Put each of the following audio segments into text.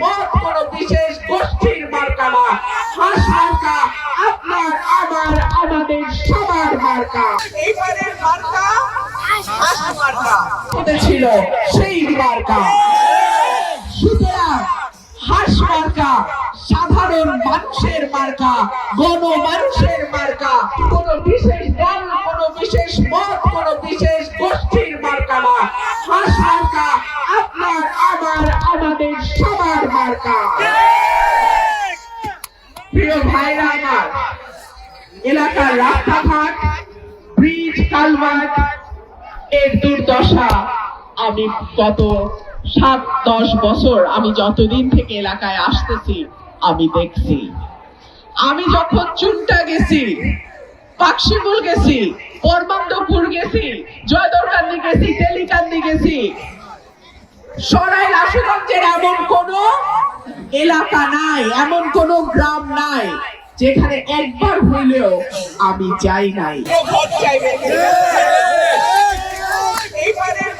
মত কোন বিশেষ গোষ্ঠীর মার্কা না। হাস মার্কা আপনার আমার আমাদের সবার মার্কা। এইবারের মার্কা? মার্কা। ছিল সেই মার্কা। সুতরাং হাস মার্কা সাধারণ মানুষের মার্কা গণ মানুষের মার্কা কোন বিশেষ দল কোন বিশেষ মত কোন বিশেষ গোষ্ঠীর মার্কা না। হাস মার্কা আপনার আমার আমাদের সবার মার্কা প্রিয় ভাইরা আমার, এলাকার রাস্তাঘাট ব্রিজ কালভার্ট এর দুর্দশা আমি গত সাত, দশ বছর আমি যতদিন থেকে এলাকায় আসতেছি, আমি দেখছি। আমি যখন চুনটা গেছি পাকশিমুল গেছি পরমান্দপুর গেছি জয়দরকান্দি গেছি, তেলিকান্দি গেছি, সরাইল আশুগঞ্জের এমন কোন এলাকা নাই এমন কোন গ্রাম নাই যেখানে একবার হইলেও আমি যাই নাই। এইবারের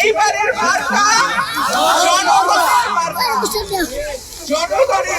এইবারের জনগণের